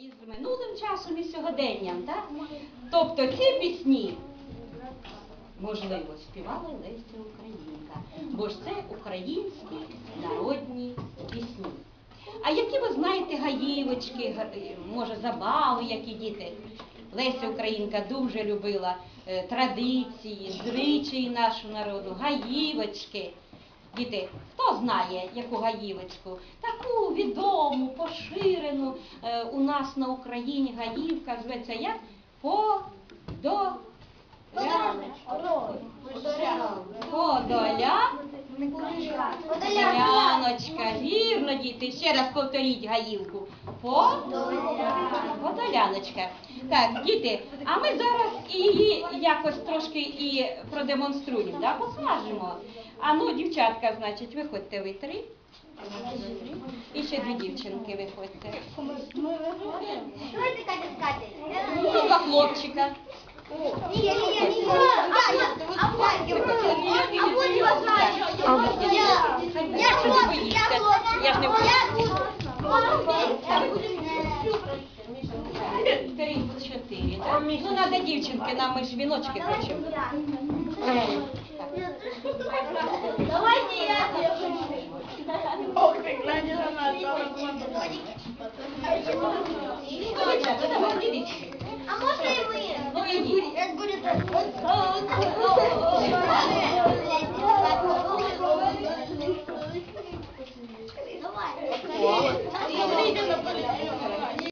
із минулим часом і сьогоденням, так? Тобто ці пісні, можливо, співала Леся Українка, бо ж це українські народні пісні. А які ви знаєте гаївочки, е, може, забави, які діти? Леся Українка дуже любила е, традиції, звичаї нашого народу, гаївочки. Діти, хто знає, яку гаївочку? Таку відому, поширену у нас на Україні гаївка зветься як по до Подоля. Подоляночка, вірно, діти. Ще раз повторіть гаївку. Подоляночка. Так, діти, а ми зараз її якось трошки і продемонструємо, да? покажемо. А ну, дівчатка, значить, виходьте ви три. І ще дві дівчинки виходьте. Ну, два хлопчика. Ні, ні, ні, ні. А вот, а вот, а вот його знаю. Я, я Що ти хлопчик, боїшся? я хлопчик. Я ж не Три, чотири. так? Ну, треба дівчинки, нам ми ж віночки хочемо. Давайте я. Дівчата, давай, дивіться. А можна і ми?